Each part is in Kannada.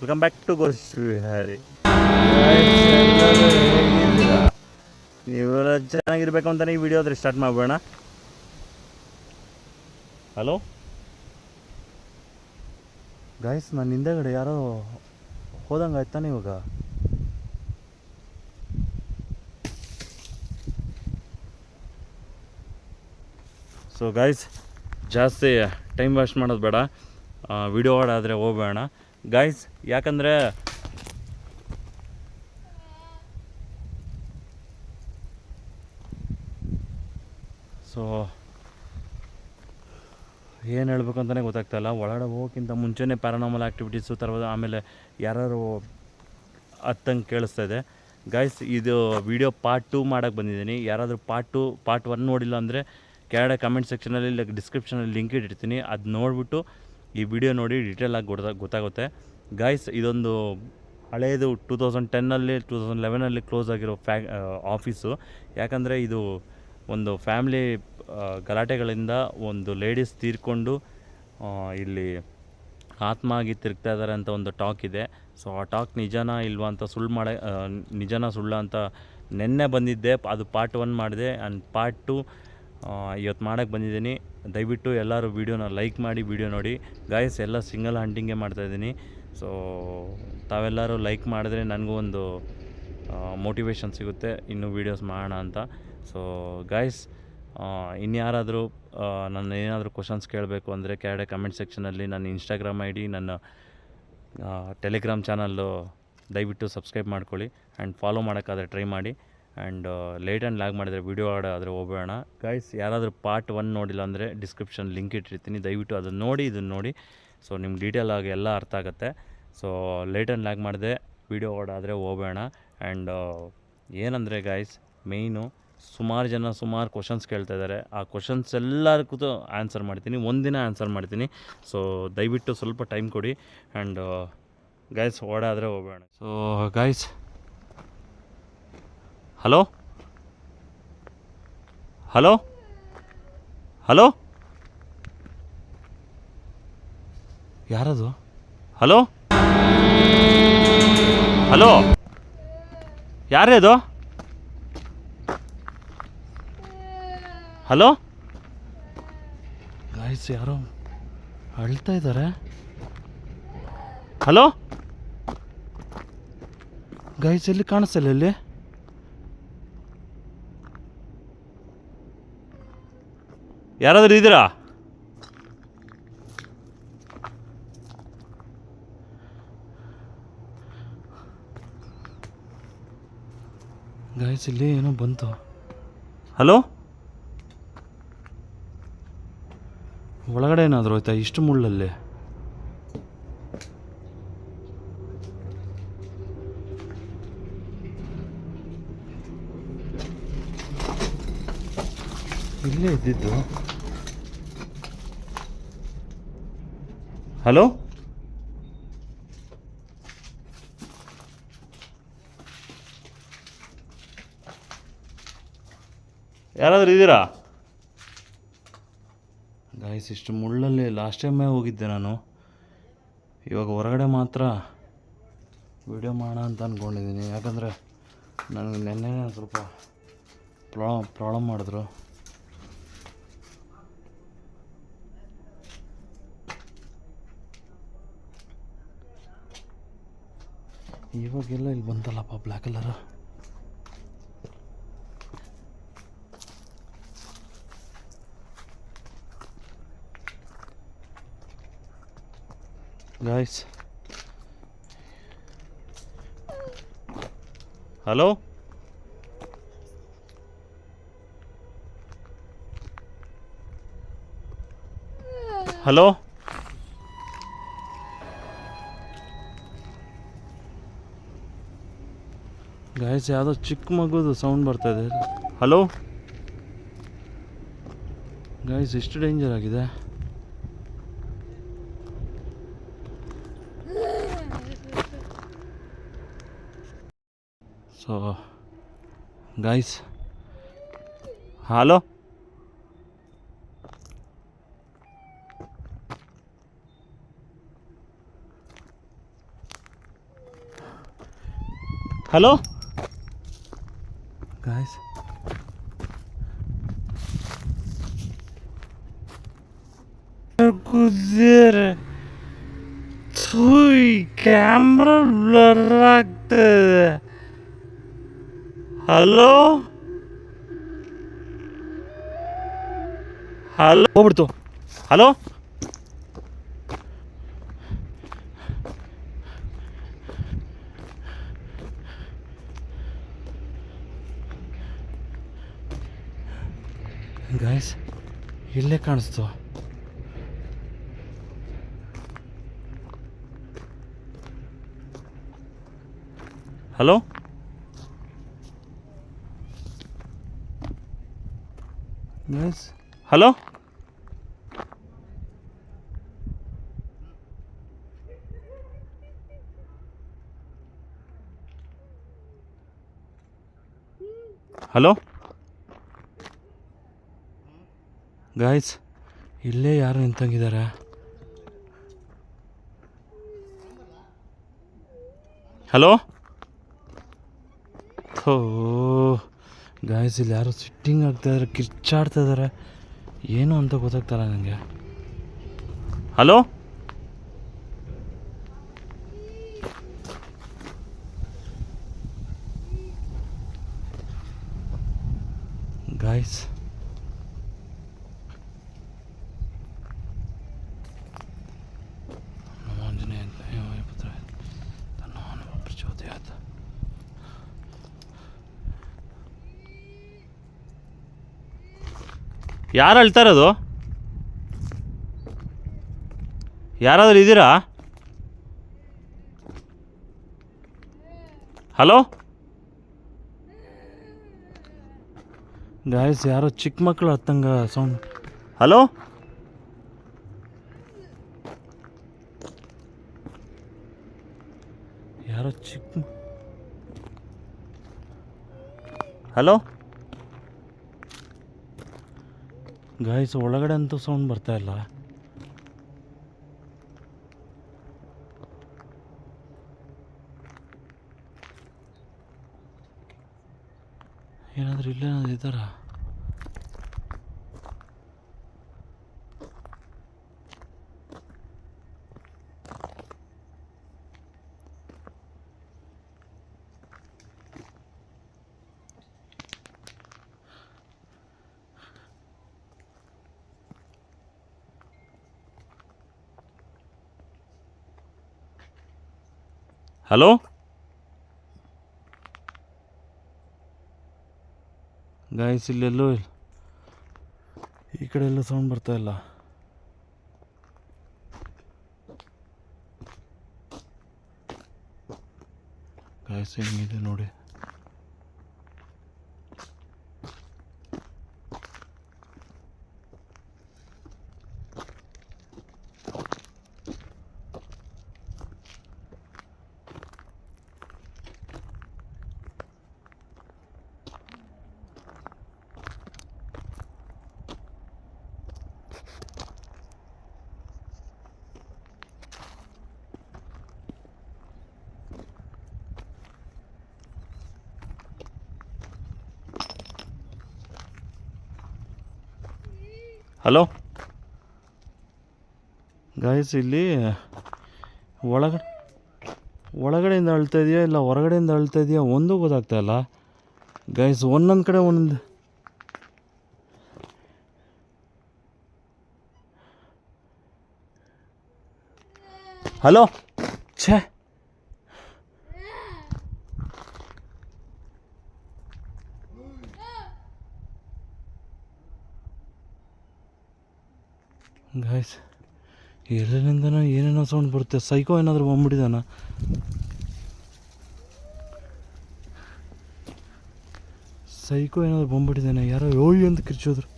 ವೆಲ್ಕಮ್ ಬ್ಯಾಕ್ ಟು ಗೋಶ್ವಿಹಾರಿ ನೀವೆಲ್ಲ ಚೆನ್ನಾಗಿರ್ಬೇಕು ಅಂತಲೇ ಈ ವಿಡಿಯೋ ಅದ್ರ ಸ್ಟಾರ್ಟ್ ಮಾಡೋಣ ಹಲೋ ಗಾಯ್ಸ್ ನನ್ನ ಹಿಂದೆಗಡೆ ಯಾರೋ ಹೋದಂಗೆ ಆಯ್ತಾನೆ ಇವಾಗ ಸೊ ಗಾಯ್ಸ್ ಜಾಸ್ತಿ ಟೈಮ್ ವೇಸ್ಟ್ ಮಾಡೋದು ಬೇಡ. ವಿಡಿಯೋ ಆಡಾದರೆ ಹೋಗಬೇಡ. ಗಾಯ್ಸ್ ಯಾಕಂದರೆ ಸೊ ಏನು ಹೇಳ್ಬೇಕು ಅಂತಲೇ ಗೊತ್ತಾಗ್ತಾಯಿಲ್ಲ ಒಳಗಡೆ ಹೋಗೋಕ್ಕಿಂತ ಮುಂಚೆನೇ ಪ್ಯಾರಾನಾಮಲ್ ಆ್ಯಕ್ಟಿವಿಟೀಸು ತರವಾದ ಆಮೇಲೆ ಯಾರು ಹತ್ತಂಗೆ ಕೇಳಿಸ್ತಾ ಇದೆ. ಗಾಯ್ಸ್ ಇದು ವಿಡಿಯೋ ಪಾರ್ಟ್ ಟೂ ಮಾಡೋಕ್ಕೆ ಬಂದಿದ್ದೀನಿ. ಯಾರಾದರೂ ಪಾರ್ಟ್ ಟು ಪಾರ್ಟ್ ಒನ್ ನೋಡಿಲ್ಲ ಅಂದರೆ ಕೆಳಗಡೆ ಕಮೆಂಟ್ ಸೆಕ್ಷನಲ್ಲಿ ಇಲ್ಲ ಡಿಸ್ಕ್ರಿಪ್ಷನಲ್ಲಿ ಲಿಂಕ್ ಇಟ್ಟಿರ್ತೀನಿ. ಅದು ನೋಡಿಬಿಟ್ಟು ಈ ವಿಡಿಯೋ ನೋಡಿ ಡೀಟೇಲಾಗಿ ಗೊತ್ತಾ ಗೊತ್ತಾಗುತ್ತೆ. ಗೈಸ್ ಇದೊಂದು ಹಳೆಯದು ಟೂ ತೌಸಂಡ್ ಟೆನ್ನಲ್ಲಿ ಟೂ ತೌಸಂಡ್ ಲೆವೆನಲ್ಲಿ ಕ್ಲೋಸ್ ಆಗಿರೋ ಫ್ಯಾ ಆಫೀಸು ಯಾಕಂದರೆ ಇದು ಒಂದು ಫ್ಯಾಮಿಲಿ ಗಲಾಟೆಗಳಿಂದ ಒಂದು ಲೇಡೀಸ್ ತೀರ್ಕೊಂಡು ಇಲ್ಲಿ ಆತ್ಮ ಆಗಿ ತಿರುಗ್ತಾ ಇದ್ದಾರೆ ಅಂತ ಒಂದು ಟಾಕ್ ಇದೆ. ಸೊ ಆ ಟಾಕ್ ನಿಜನಾ ಇಲ್ವಾ ಅಂತ ಸುಳ್ಳು ಮಾಡ ನಿಜನ ಸುಳ್ಳ ಅಂತ ನಿನ್ನೆ ಬಂದಿದ್ದೆ. ಅದು ಪಾರ್ಟ್ ಒನ್ ಮಾಡಿದೆ. ಆ್ಯಂಡ್ ಪಾರ್ಟ್ ಟು ಇವತ್ತು ಮಾಡೋಕ್ಕೆ ಬಂದಿದ್ದೀನಿ. ದಯವಿಟ್ಟು ಎಲ್ಲರೂ ವೀಡಿಯೋನ ಲೈಕ್ ಮಾಡಿ, ವೀಡಿಯೋ ನೋಡಿ. ಗಾಯಸ್ ಎಲ್ಲ ಸಿಂಗಲ್ ಹಂಟಿಂಗೇ ಮಾಡ್ತಾಯಿದ್ದೀನಿ ಸೊ ತಾವೆಲ್ಲರೂ ಲೈಕ್ ಮಾಡಿದ್ರೆ ನನಗೂ ಒಂದು ಮೋಟಿವೇಶನ್ ಸಿಗುತ್ತೆ. ಇನ್ನೂ ವೀಡಿಯೋಸ್ ಮಾಡೋಣ ಅಂತ. ಸೊ ಗಾಯ್ಸ್ ಇನ್ಯಾರಾದರೂ ನನ್ನ ಏನಾದರೂ ಕ್ವಶನ್ಸ್ ಕೇಳಬೇಕು ಅಂದರೆ ಕೆಳಗಡೆ ಕಮೆಂಟ್ ಸೆಕ್ಷನಲ್ಲಿ ನನ್ನ ಇನ್ಸ್ಟಾಗ್ರಾಮ್ ಐ ಡಿ ನನ್ನ ಟೆಲಿಗ್ರಾಮ್ ಚಾನಲ್ಲು ದಯವಿಟ್ಟು ಸಬ್ಸ್ಕ್ರೈಬ್ ಮಾಡ್ಕೊಳ್ಳಿ. ಆ್ಯಂಡ್ ಫಾಲೋ ಮಾಡೋಕ್ಕಾದರೆ ಟ್ರೈ ಮಾಡಿ. ಆ್ಯಂಡ್ ಲೇಟ್ ಆ್ಯಂಡ್ ಲ್ಯಾಗ್ ಮಾಡಿದರೆ ವೀಡಿಯೋ ಆದರೆ ಹೋಗೋಣ ಗೈಸ್ ಯಾರಾದರೂ ಪಾರ್ಟ್ ಒನ್ ನೋಡಿಲ್ಲ ಅಂದರೆ ಡಿಸ್ಕ್ರಿಪ್ಷನ್ ಲಿಂಕ್ ಇಟ್ಟಿರ್ತೀನಿ. ದಯವಿಟ್ಟು ಅದನ್ನು ನೋಡಿ ಇದನ್ನು ನೋಡಿ. ಸೊ ನಿಮ್ಗೆ ಡೀಟೇಲ್ ಆಗಿ ಎಲ್ಲ ಅರ್ಥ ಆಗುತ್ತೆ. ಸೊ ಲೇಟ್ ಆ್ಯಂಡ್ ಲ್ಯಾಗ್ ಮಾಡಿದೆ ವೀಡಿಯೋ ಆದರೆ ಹೋಗೋಣ ಆ್ಯಂಡ್ ಏನಂದರೆ ಗೈಸ್ ಮೇಯ್ನು ಸುಮಾರು ಜನ ಸುಮಾರು ಕ್ವಶನ್ಸ್ ಕೇಳ್ತಾ ಇದ್ದಾರೆ ಆ ಕ್ವಶನ್ಸ್ ಎಲ್ಲರಿಗೂ ಆನ್ಸರ್ ಮಾಡ್ತೀನಿ. ಒಂದಿನ ಆನ್ಸರ್ ಮಾಡ್ತೀನಿ. ಸೊ ದಯವಿಟ್ಟು ಸ್ವಲ್ಪ ಟೈಮ್ ಕೊಡಿ. ಆ್ಯಂಡ್ ಗೈಸ್ ಓಡಾದರೆ ಹೋಗೋಣ so guys hello? Hello? Hello? ಯಾರದು? ಹಲೋ? ಹಲೋ? ಯಾರೇ ಅದು? ಹಲೋ? ಗಾಯ್ಸ್ ಯಾರೋ ಅಳ್ತಾ ಇದ್ದಾರೆ ಹಲೋ? ಗಾಯ್ಸ್ ಎಲ್ಲಿ ಕಾಣಿಸ್ತಿಲ್ಲ ಇಲ್ಲಿ? ಯಾರಾದರೂ ಇದ್ದೀರಾ? ಗಾಯ್ಸ್ ಇಲ್ಲಿ ಏನೋ ಬಂತು. ಹಲೋ ಒಳಗಡೆ ಏನಾದರೂ ಆಯ್ತಾ ಇಷ್ಟು ಮುಳ್ಳಲ್ಲಿ. ಇಲ್ಲೇ ಇದ್ದಿದ್ದು. ಹಲೋ? ಯಾರಾದರೂ ಇದ್ದೀರಾ? ಗಾಯಸ್ ಇಷ್ಟು ಮುಳ್ಳಲ್ಲಿ ಲಾಸ್ಟ್ ಟೈಮೇ ಹೋಗಿದ್ದೆ ನಾನು. ಇವಾಗ ಹೊರಗಡೆ ಮಾತ್ರ ವಿಡಿಯೋ ಮಾಡೋಣ ಅಂತ ಅಂದ್ಕೊಂಡಿದ್ದೀನಿ ಯಾಕಂದರೆ ನನಗೆ ನೆನ್ನೆ ಸ್ವಲ್ಪ ಪ್ರಾ ಪ್ರಾಬ್ಲಮ್ ಮಾಡಿದ್ರು. ಇವಾಗೆಲ್ಲ ಇಲ್ಲಿ ಬಂತಲ್ಲಪ್ಪ black colour guys hello hello guys ಯಾವುದೋ ಚಿಕ್ಕ ಮಗುದು ಸೌಂಡ್ ಬರ್ತಾ ಇದೆ. ಹಲೋ ಗೈಸ್ ಎಷ್ಟು ಡೇಂಜರ್ ಆಗಿದೆ? So guys hello hello guys ಕುದಿಯರೆ ಥೂಯ್ ಕ್ಯಾಮ್ರಾ ಬ್ಲರ್ ಆಗ್ತದೆ. ಹಲೋ ಹಲೋ ಹೋಗ್ಬಿಡ್ತು. ಹಲೋ ಗಾಯ್ಸ್ ಇಲ್ಲೇ ಕಾಣಿಸ್ತು. ಹಲೋ? ಹಲೋ? ಹಲೋ? ಗಾಯ್ಸ್ ಇಲ್ಲೇ ಯಾರು ನಿಂತಂಗಿದ್ದಾರೆ ಹಲೋ? ಥೋ ಗಾಯ್ಸ್ ಇಲ್ಲಿ ಯಾರೋ ಸಿಟ್ಟಿಂಗ್ ಆಗ್ತಾ ಇದಾರೆ ಕಿರ್ಚಾಡ್ತಾ ಇದ್ದಾರೆ ಏನು ಅಂತ ಗೊತ್ತಾಗ್ತಾರ ನನಗೆ ಹಲೋ ಯಾರು ಅಳ್ತಾ ಇರೋದು? ಯಾರಾದರೂ ಇದ್ದೀರಾ? ಹಲೋ? ಗಾಯಸ್ ಯಾರೋ ಚಿಕ್ಕ ಮಕ್ಕಳು ಹತ್ತಂಗ ಸೌಂಡ್ ಹಲೋ? ಯಾರೋ ಚಿಕ್ಕ ಹಲೋ? ಗಾಯ್ಸ್ ಒಳಗಡೆ ಅಂತೂ ಸೌಂಡ್ ಬರ್ತಾ ಇಲ್ಲ. ಏನಾದರೂ ಇಲ್ಲೇನಾದ್ರು ಇದ್ದಾರಾ? ಹಲೋ? ಗಾಯಸ್ ಇಲ್ಲೆಲ್ಲೋ ಇಲ್ಲ. ಈ ಕಡೆ ಎಲ್ಲ ಸೌಂಡ್ ಬರ್ತಾ ಇಲ್ಲ. ಗಾಯಸ್ ಹೆಂಗಿದೆ ನೋಡಿ. ಹಲೋ ಗಾಯಸ್ ಇಲ್ಲಿ ಒಳಗಡೆ ಒಳಗಡೆಯಿಂದ ಅಳ್ತಾ ಇದೆಯಾ ಇಲ್ಲ ಹೊರಗಡೆಯಿಂದ ಅಳ್ತಾ ಇದೆಯಾ ಒಂದೂ ಗೊತ್ತಾಗ್ತಾ ಇಲ್ಲ. ಗಾಯಸ್ ಒಂದೊಂದು ಕಡೆ ಒಂದೊಂದು ಹಲೋ ಛೇ ಗಾಯ್ಸ್ ಎಲ್ಲರಿಂದನೋ ಏನೇನೋ ಸೌಂಡ್ ಬರುತ್ತೆ. ಸೈಕೋ ಏನಾದರೂ ಬಂದ್ಬಿಟ್ಟಿದಾನ ಸೈಕೋ ಏನಾದರೂ ಬಂದ್ಬಿಟ್ಟಿದ್ದಾನೆ. ಯಾರೋ ಯೋಯ್ ಅಂತ ಕಿರ್ಚೋದ್ರು.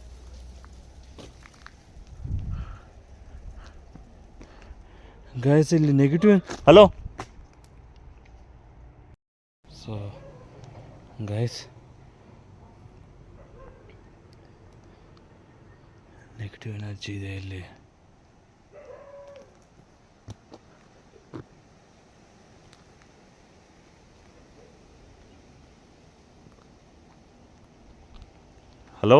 ಗಾಯಸ್ ಇಲ್ಲಿ negative hello so guys negative energy ಇದೆ ಇಲ್ಲಿ. ಹಲೋ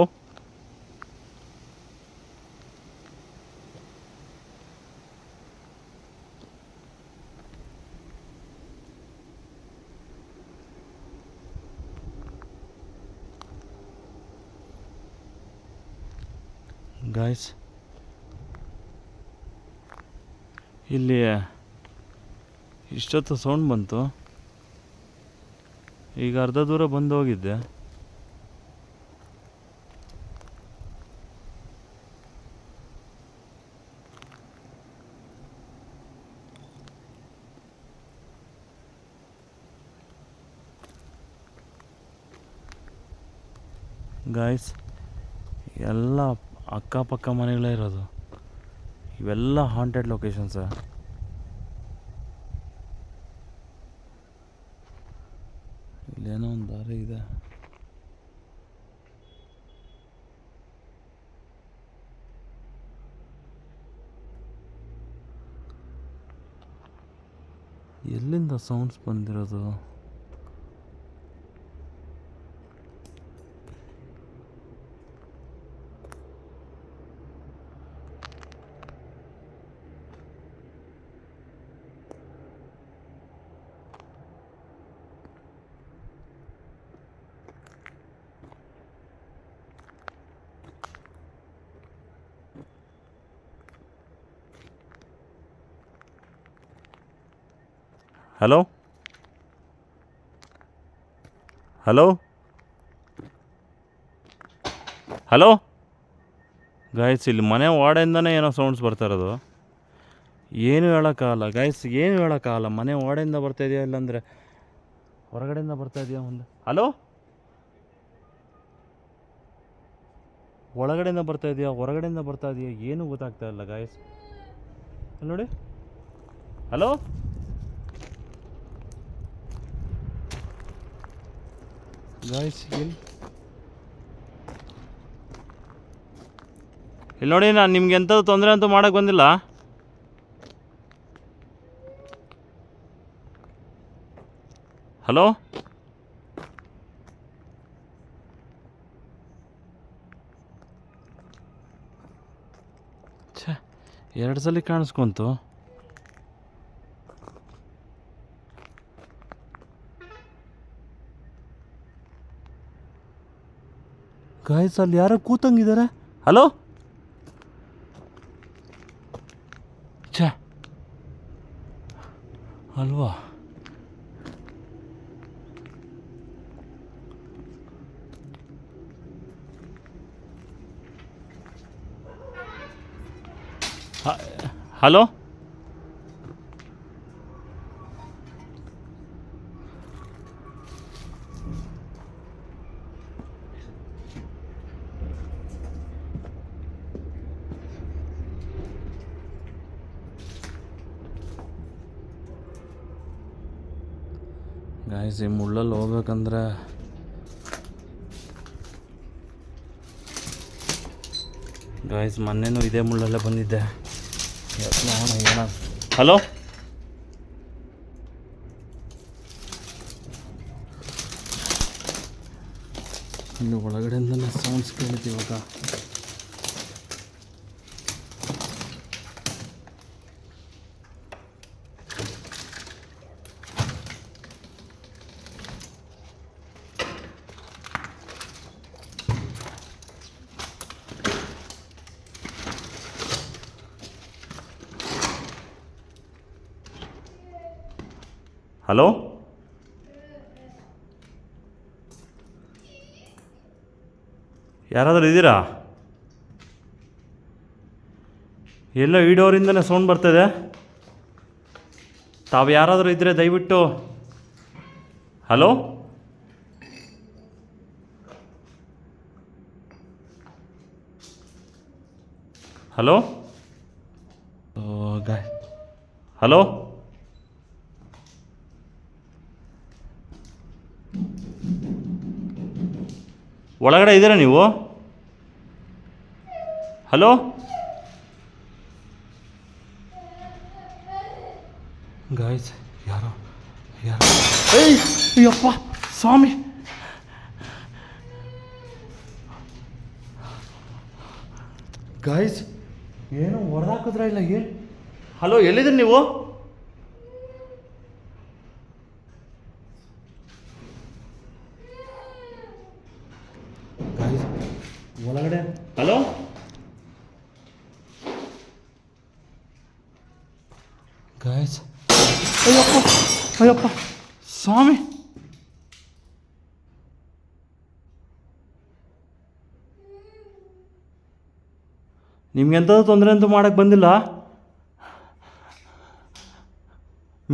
ಗಾಯ್ಸ್ ಇಲ್ಲಿ ಇಷ್ಟೊತ್ತು ಸೌಂಡ್ ಬಂತು. ಈಗ ಅರ್ಧ ದೂರ ಬಂದು ಹೋಗಿದ್ದೆ ಗಾಯ್ಸ್ ಎಲ್ಲ ಅಕ್ಕಪಕ್ಕ ಮನೆಗಳೇ ಇರೋದು. ಇವೆಲ್ಲ ಹಾಂಟೆಡ್ ಲೊಕೇಶನ್ಸ ಇಲ್ಲೇನೋ ಒಂದು ದಾರಿ ಇದೆ. ಎಲ್ಲಿಂದ ಸೌಂಡ್ಸ್ ಬಂದಿರೋದು? ಹಲೋ ಹಲೋ ಹಲೋ ಗಾಯ್ಸ್ ಇಲ್ಲಿ ಮನೆ ವಾಡೆಯಿಂದನೇ ಏನೋ ಸೌಂಡ್ಸ್ ಬರ್ತಾ ಇರೋದು. ಏನು ಹೇಳೋಕ್ಕಾಗಲ್ಲ. ಗಾಯ್ಸ್ ಏನು ಹೇಳೋಕ್ಕಾಗಲ್ಲ. ಮನೆ ವಾಡೆಯಿಂದ ಬರ್ತಾ ಇದೆಯಾ ಇಲ್ಲಾಂದರೆ ಹೊರಗಡೆಯಿಂದ ಬರ್ತಾ ಇದೆಯಾ ಒಂದು ಹಲೋ ಒಳಗಡೆಯಿಂದ ಬರ್ತಾ ಇದೆಯಾ? ಹೊರಗಡೆಯಿಂದ ಬರ್ತಾ ಇದೆಯಾ? ಏನೂ ಗೊತ್ತಾಗ್ತಾ ಇಲ್ಲ ಗಾಯ್ಸ್ ನೋಡಿ. ಹಲೋ ಗಾಯ್ಸ್ ಇಲ್ಲಿ ಇಲ್ಲಿ ನೋಡಿ, ನಾನು ನಿಮ್ಗೆ ಎಂಥದ್ದು ತೊಂದರೆ ಅಂತೂ ಮಾಡೋಕ್ಕೆ ಬಂದಿಲ್ಲ. ಹಲೋ? ಛ, ಎರಡು ಸಲ ಕಾಣಿಸ್ಕೊಂತು. ಗಾಯ್ಸ್ ಅಲ್ಲಿ ಯಾರೋ ಕೂತಂಗಿದ್ದಾರೆ ಹಲೋ ಛೇ. ಅಲ್ವಾ? ಹ- ಹಲೋ ಗಾಯ್ಸ್ ಈ ಮುಳ್ಳಲ್ಲಿ ಹೋಗ್ಬೇಕಂದ್ರೆ ಗಾಯ್ಸ್ ಮೊನ್ನೆನೂ ಇದೇ ಮುಳ್ಳಲ್ಲೇ ಬಂದಿದ್ದೆ. ಇವತ್ತು ನೋಡೋಣ ಏನ ಹಲೋ? ಇನ್ನು ಒಳಗಡೆಯಿಂದಲೇ ಸೌಂಡ್ಸ್ ಕೇಳಿದೆ ಹಲೋ? ಯಾರಾದರೂ ಇದ್ದೀರಾ? ಎಲ್ಲ ಈಡೋರಿಂದನೇ ಡೋರಿಂದನೇ ಸೌಂಡ್ ಬರ್ತದೆ. ತಾವು ಯಾರಾದರೂ ಇದ್ದರೆ ದಯವಿಟ್ಟು. ಹಲೋ? ಹಲೋ? ಹಲೋ? ಒಳಗಡೆ ಇದ್ದೀರಾ ನೀವು? ಹಲೋ? ಗಾಯ್ಸ್ ಯಾರೋ ಯಾರೋ. ಏಯ್ ಅಯ್ಯಪ್ಪ ಸ್ವಾಮಿ. ಗಾಯ್ಸ್ ಏನು ಹೊಡೆದಾಕಿದ್ರ ಇಲ್ಲ ಏನು? ಹಲೋ ಎಲ್ಲಿದ್ದೀರಿ ನೀವು ಗಾಯ್ಸ್ ಒಳಗಡೆ ಹಲೋ ಗಾಯ್ಸ್ ಅಯ್ಯಪ್ಪ ಅಯ್ಯಪ್ಪ ಸ್ವಾಮಿ. ನಿಮ್ಗೆಂಥದ್ದು ತೊಂದರೆ ಅಂತೂ ಮಾಡಕ್ಕೆ ಬಂದಿಲ್ಲ?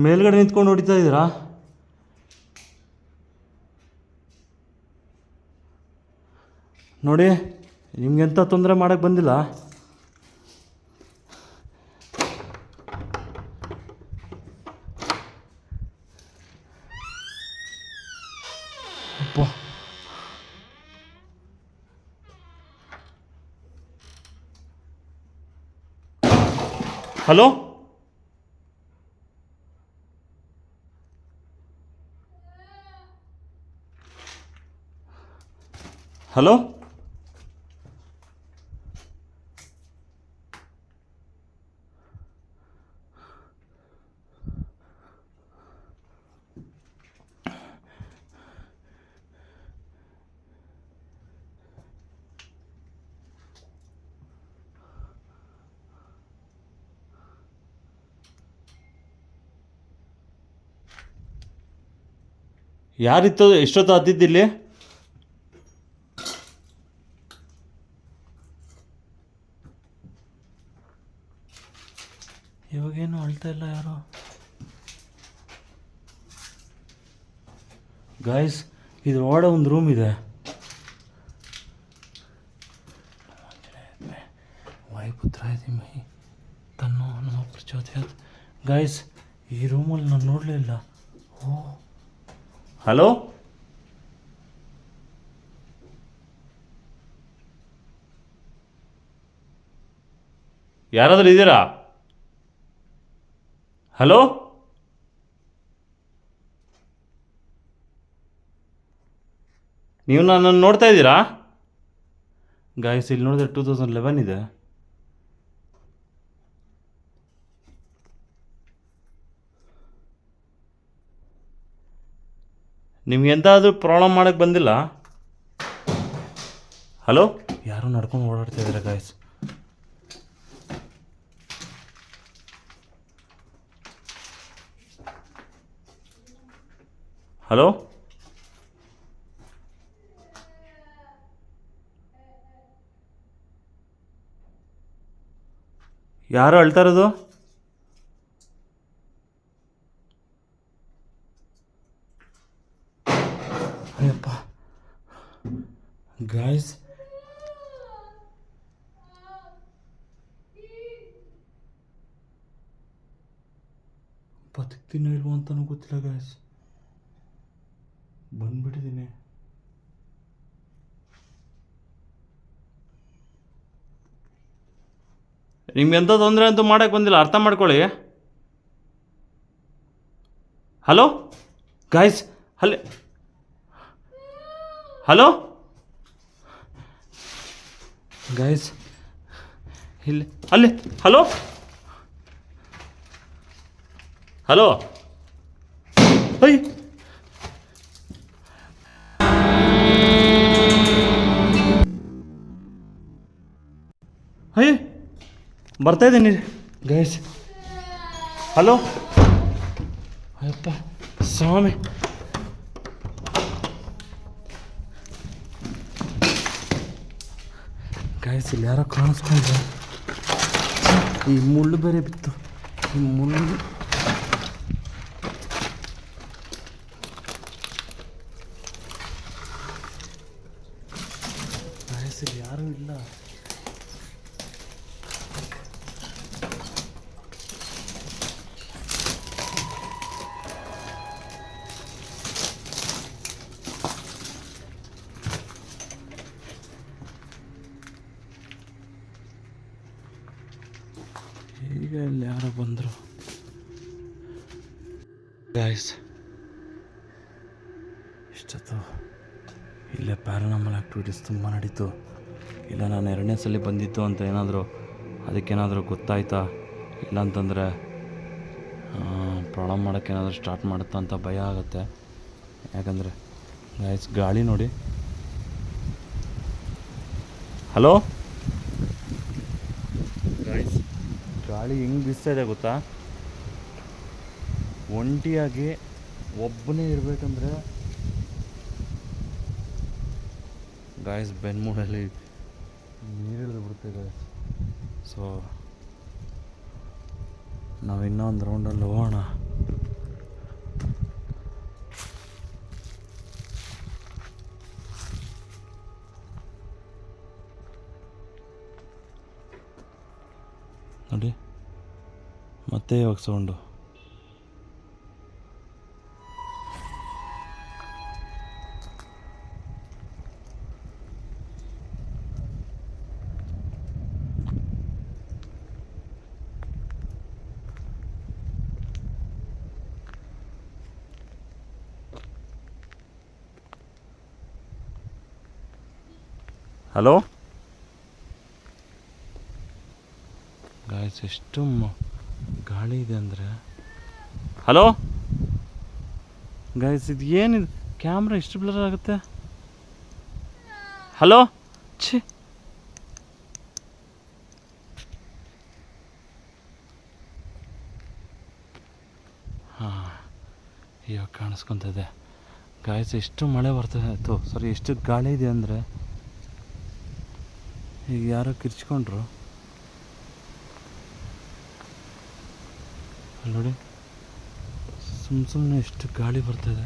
ಮೇಲ್ಗಡೆ ನಿಂತ್ಕೊಂಡು ಹೊಡಿತಾ ಇದ್ದೀರಾ? ನೋಡಿ, ನಿಮ್ಗೆಂಥ ತೊಂದರೆ ಮಾಡಕ್ಕೆ ಬಂದಿಲ್ಲ? ಹಲೋ ಹಲೋ ಯಾರಿತ್ತು ಎಷ್ಟೊತ್ತು ಹತ್ತಿದ್ದಿಲ್ಲಿ ಇವಾಗೇನು ಅಳ್ತಾ ಇಲ್ಲ ಯಾರು. ಗಾಯ್ಸ್ ಇದ್ರ ಒಳಗಡೆ ಒಂದು ರೂಮ್ ಇದೆ. ತನ್ನೋ ನಮ್ಮ ಪ್ರಚೋದಯಾತ್. ಗಾಯ್ಸ್ ಈ ರೂಮಲ್ಲಿ ನಾನು ನೋಡಲಿಲ್ಲ ಹಲೋ? ಯಾರಾದರೂ ಇದ್ದೀರಾ? ಹಲೋ? ನೀವು ನನ್ನನ್ನು ನೋಡ್ತಾ ಇದ್ದೀರಾ? ಗಾಯಸ್ ಇಲ್ಲಿ ನೋಡಿದ್ರೆ ಟೂ ತೌಸಂಡ್ ಲೆವೆನ್ ಇದೆ. ನಿಮ್ಗೆ ಎಂತಾದರೂ ಪ್ರಾಬ್ಲಮ್ ಮಾಡೋಕ್ಕೆ ಬಂದಿಲ್ಲ? ಹಲೋ ಯಾರೋ ನಡ್ಕೊಂಡು ಓಡಾಡ್ತಾ ಇದ್ದಾರೆ ಗಾಯ್ಸ್ ಹಲೋ ಯಾರು ಅಳ್ತಾ ಇರೋದು? ಅಯ್ಯಪ್ಪ. ಗಾಯ್ಸ್ ಬದುಕ್ತೀನೋ ಇಲ್ವೋ ಅಂತಲೂ ಗೊತ್ತಿಲ್ಲ ಗಾಯ್ಸ್ ಬಂದ್ಬಿಟ್ಟಿದ್ದೀನಿ. ನಿಮ್ಗೆ ಎಂಥ ತೊಂದರೆ ಅಂತೂ ಮಾಡಕ್ಕೆ ಬಂದಿಲ್ಲ, ಅರ್ಥ ಮಾಡ್ಕೊಳ್ಳಿ. Hello guys hello hello guys ಇಲ್ಲಿ. ಅಲ್ಲಿ ಹಲೋ ಹಲೋ ಐ ಅಯ್ಯ ಬರ್ತಾ ಇದ್ದೀನಿ guys hello Ayyappa Swami. Guys ಇಲ್ಲಿ ಯಾರೋ ಕಾಣಿಸ್ಕೊಂಡ್ರೆ ಈ ಮುಳ್ಳು ಬೇರೆ ಬಿತ್ತು. ಈ ಮುಳ್ಳು ಗಾಯಸ್ ಇಲ್ಲಿ ಯಾರೂ ಇಲ್ಲ ಈಗ ಇಲ್ಲಿ ಯಾರೋ ಬಂದರು ಗಾಯ್ಸ್ ಇಷ್ಟೊತ್ತು ಇಲ್ಲೇ ಪ್ಯಾರನಾಮಲ್ ಆ್ಯಕ್ಟಿವಿಟೀಸ್ ತುಂಬ ನಡೀತು. ಇಲ್ಲ, ನಾನು ಎರಡನೇ ಸಲ ಬಂದಿತ್ತು ಅಂತ ಏನಾದರೂ ಅದಕ್ಕೇನಾದರೂ ಗೊತ್ತಾಯ್ತಾ? ಇಲ್ಲಾಂತಂದರೆ ಪ್ರಾಬ್ಲಮ್ ಮಾಡೋಕ್ಕೇನಾದರೂ ಸ್ಟಾರ್ಟ್ ಮಾಡುತ್ತಾ ಅಂತ ಭಯ ಆಗುತ್ತೆ. ಯಾಕಂದರೆ ಗೈಸ್ ಗಾಳಿ ನೋಡಿ. ಹಲೋ ಗೈಸ್ ಗಾಳಿ ಹೆಂಗೆ ಬಿಸ್ತಾ ಇದೆ ಗೊತ್ತಾ? ಒಂಟಿಯಾಗಿ ಒಬ್ಬನೇ ಇರಬೇಕಂದ್ರೆ ಗಾಯಸ್ ಬೆನ್ಮೂಡಲ್ಲಿ ನೀರಿಳಿದು ಬಿಡುತ್ತೆ ಗಾಯಸ್ ಸೊ ನಾವು ಇನ್ನೊಂದು ರೌಂಡಲ್ಲಿ ಹೋಗೋಣ. ನೋಡಿ. ಮತ್ತೆ ಇವಾಗ ಸೌಂಡು ಹಲೋ? ಗಾಯ್ಸ್ ಎಷ್ಟು ಗಾಳಿ ಇದೆ ಅಂದರೆ ಹಲೋ? ಗಾಯ್ಸ್ ಇದು ಏನಿದೆ ಕ್ಯಾಮ್ರಾ ಎಷ್ಟು ಬ್ಲರ್ ಆಗುತ್ತೆ? ಹಲೋ? ಛಿ. ಹಾಂ ಇವಾಗ ಕಾಣಿಸ್ಕೊತದೆ ಗಾಯಸ್ ಎಷ್ಟು ಮಳೆ ಬರ್ತದೆ ಆಯಿತು ಸಾರಿ ಎಷ್ಟು ಗಾಳಿ ಇದೆ ಅಂದರೆ ಈಗ ಯಾರೋ ಕಿರ್ಚ್ಕೊಂಡ್ರು. ನೋಡಿ ಸುಮ್ಮ ಸುಮ್ಮನೆ ಎಷ್ಟು ಗಾಳಿ ಬರ್ತದೆ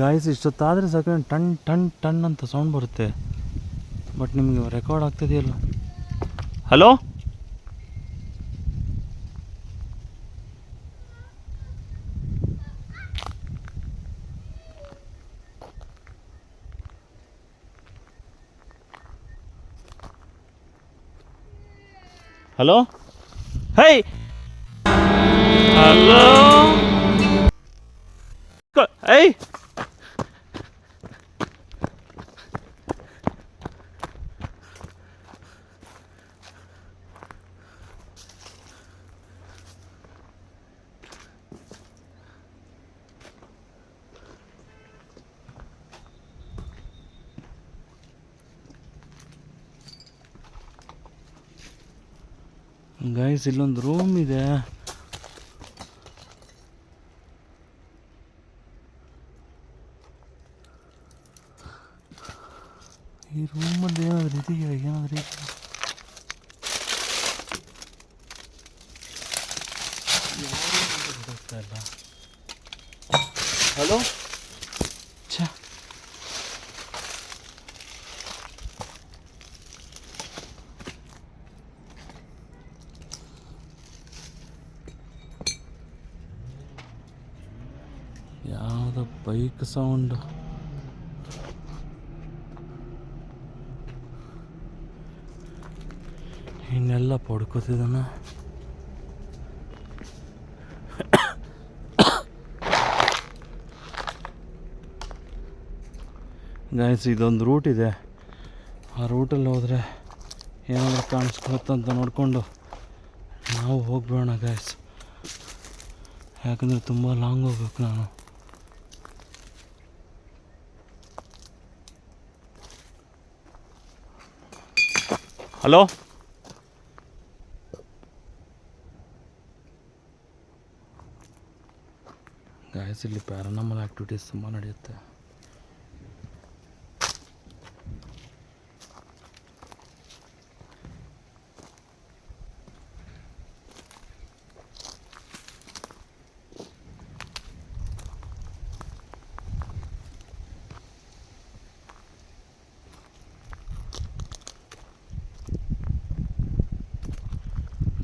ಗಾಯಸ್ ಇಷ್ಟೊತ್ತಾದರೆ ಸಾಕು ಟನ್ ಟನ್ ಟನ್ ಅಂತ ಸೌಂಡ್ ಬರುತ್ತೆ. ಬಟ್ ನಿಮಗೆ ರೆಕಾರ್ಡ್ ಆಗ್ತಿದೆಯಲ್ಲ? ಹಲೋ ಹಲೋ ಹೈ ಹಲೋ ಏಯ್ ಗೈಸ್ ಇಲ್ಲೊಂದು ರೂಮ್ ಇದೆ ಈ ರೂಮಲ್ಲಿ ಏನಾದರೂ ಇದೆಯಾ ಏನಾದರೂ ಇದೆಯಾ ಗೊತ್ತಾಗ್ತಾ ಇಲ್ಲ ಹಲೋ ಛ ಯಾವುದೋ ಬೈಕ್ ಸೌಂಡ್ ಇನ್ನೆಲ್ಲ ಪಡ್ಕೋತಿದ್ದಾನ. ಗೈಸ್ ಇದೊಂದು ರೂಟ್ ಇದೆ. ಆ ರೂಟಲ್ಲಿ ಹೋದರೆ ಏನಾದರೂ ಕಾಣಿಸ್ಕೊಳತ್ತಂತ ನೋಡಿಕೊಂಡು ನಾವು ಹೋಗ್ಬೇಡ ಗೈಸ್ ಯಾಕಂದರೆ ತುಂಬ ಲಾಂಗ್ ಹೋಗ್ಬೇಕು ನಾನು. ಹಲೋ? ಗಾಯಸ್ ಇಲ್ಲಿ ಪ್ಯಾರಾನಮಲ್ ಆ್ಯಕ್ಟಿವಿಟೀಸ್ ತುಂಬ ನಡೆಯುತ್ತೆ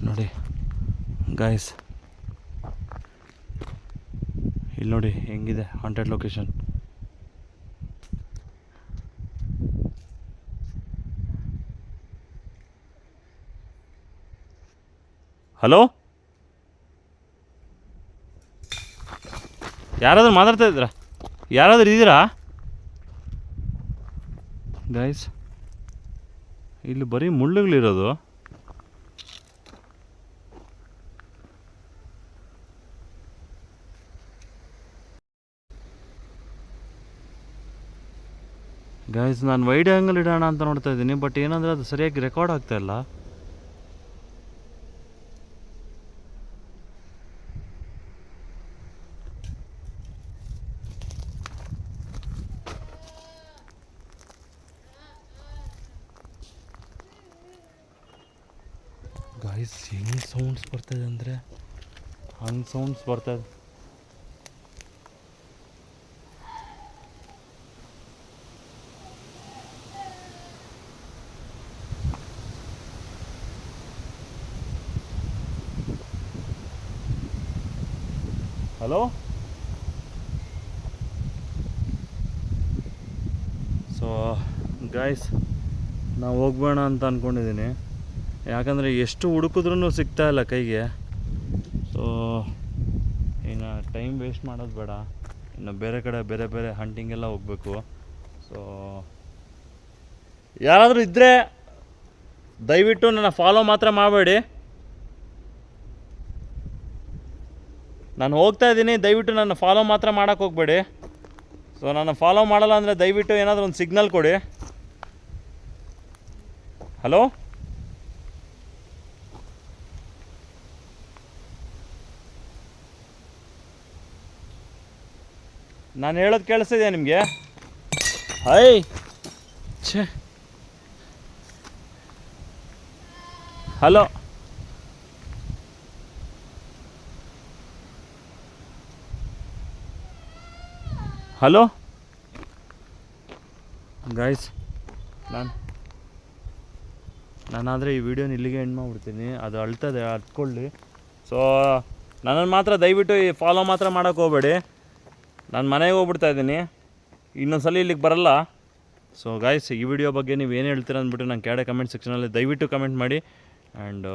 ನೋಡಿ ಗಾಯಸ್ ಇಲ್ಲಿ ನೋಡಿ ಹೆಂಗಿದೆ ಹಾಂಟೆಡ್ ಲೊಕೇಶನ್ ಹಲೋ ಯಾರಾದರೂ ಮಾತಾಡ್ತಾ ಇದ್ದೀರಾ? ಯಾರಾದರೂ ಇದ್ದೀರಾ? ಗೈಸ್ ಇಲ್ಲಿ ಬರೀ ಮುಳ್ಳುಗಳಿರೋದು. ಗೈಸ್ ನಾನು ವೈಡ್ ಆ್ಯಂಗಲ್ ಇಡೋಣ ಅಂತ ನೋಡ್ತಾ ಇದ್ದೀನಿ ಬಟ್ ಏನಂದರೆ ಅದು ಸರಿಯಾಗಿ ರೆಕಾರ್ಡ್ ಆಗ್ತಾ ಇಲ್ಲ. ಗಾಯ್ಸ್ ಹೆಂಗೆ ಸೌಂಡ್ಸ್ ಬರ್ತದೆ ಅಂದರೆ? ಹಂಗೆ ಸೌಂಡ್ಸ್ ಬರ್ತದೆ ಹಲೋ ಸೊ ಗಾಯ್ಸ್ ನಾವು ಹೋಗ್ಬೇಡ ಅಂತ ಅಂದ್ಕೊಂಡಿದ್ದೀನಿ ಯಾಕಂದರೆ ಎಷ್ಟು ಹುಡುಕಿದ್ರೂ ಸಿಗ್ತಾ ಇಲ್ಲ ಕೈಗೆ. ಸೊ ಇನ್ನು ಟೈಮ್ ವೇಸ್ಟ್ ಮಾಡೋದು ಬೇಡ. ಇನ್ನು ಬೇರೆ ಕಡೆ ಬೇರೆ ಬೇರೆ ಹಂಟಿಂಗೆಲ್ಲ ಹೋಗಬೇಕು. ಸೊ ಯಾರಾದರೂ ಇದ್ದರೆ ದಯವಿಟ್ಟು ನನ್ನ ಫಾಲೋ ಮಾತ್ರ ಮಾಡಬೇಡಿ. ನಾನು ಹೋಗ್ತಾ ಇದ್ದೀನಿ ದಯವಿಟ್ಟು ನನ್ನ ಫಾಲೋ ಮಾತ್ರ ಮಾಡೋಕ್ಕೆ ಹೋಗಬೇಡಿ. ಸೊ ನಾನು ಫಾಲೋ ಮಾಡಲ್ಲ ಅಂದರೆ ದಯವಿಟ್ಟು ಏನಾದರೂ ಒಂದು ಸಿಗ್ನಲ್ ಕೊಡಿ. ಹಲೋ ನಾನು ಹೇಳೋದು ಕೇಳಿಸ್ತಿದೆ ನಿಮಗೆ? ಹೈ. ಛೇ. Hello hello? ಗಾಯ್ಸ್ ನಾನು ನಾನಾದರೆ ಈ ವಿಡಿಯೋನ ಇಲ್ಲಿಗೆ ಎಂಡ್ ಮಾಡಿಬಿಡ್ತೀನಿ. ಅದು ಅಳ್ತದೆ ಅತ್ಕೊಳ್ಳಿ ಸೊ ನನ್ನನ್ನು ಮಾತ್ರ ದಯವಿಟ್ಟು ಈ ಫಾಲೋ ಮಾತ್ರ ಮಾಡೋಕ್ಕೆ ಹೋಗಬೇಡಿ. ನಾನು ಮನೆಗೆ ಹೋಗ್ಬಿಡ್ತಾ ಇದ್ದೀನಿ. ಇನ್ನೊಂದು ಇಲ್ಲಿಗೆ ಬರಲ್ಲ. ಸೊ ಗಾಯ್ಸ್ ಈ ವಿಡಿಯೋ ಬಗ್ಗೆ ನೀವು ಏನು ಹೇಳ್ತೀರ ಅಂದ್ಬಿಟ್ಟು ನಾನು ಕೆಳಗಡೆ ಕಮೆಂಟ್ ಸೆಕ್ಷನಲ್ಲಿ ದಯವಿಟ್ಟು ಕಮೆಂಟ್ ಮಾಡಿ. ಆ್ಯಂಡ್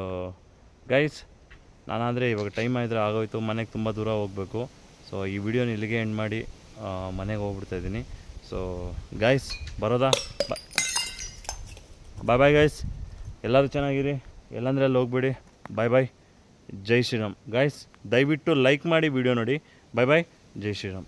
ಗೈಸ್ ನಾನಾದರೆ ಇವಾಗ ಟೈಮ್ ಆದರೆ ಆಗೋಯ್ತು. ಮನೆಗೆ ತುಂಬ ದೂರ ಹೋಗಬೇಕು. ಸೊ ಈ ವಿಡಿಯೋನ ಇಲ್ಲಿಗೆ ಎಂಡ್ ಮಾಡಿ. ಮನೆಗೆ ಹೋಗ್ಬಿಡ್ತಾ ಇದ್ದೀನಿ. ಸೊ ಗಾಯ್ಸ್ ಬರೋದಾ? ಬಾಯ್ ಬಾಯ್ ಗಾಯ್ಸ್ ಎಲ್ಲರೂ ಚೆನ್ನಾಗಿರಿ? ಎಲ್ಲಂದ್ರೆ ಅಲ್ಲಿ ಹೋಗ್ಬೇಡಿ. ಬಾಯ್ ಬಾಯ್ ಜೈ ಶ್ರೀರಾಮ್. ಗಾಯ್ಸ್ ದಯವಿಟ್ಟು ಲೈಕ್ ಮಾಡಿ ವಿಡಿಯೋ ನೋಡಿ. ಬಾಯ್ ಬಾಯ್ ಜೈ ಶ್ರೀರಾಮ್.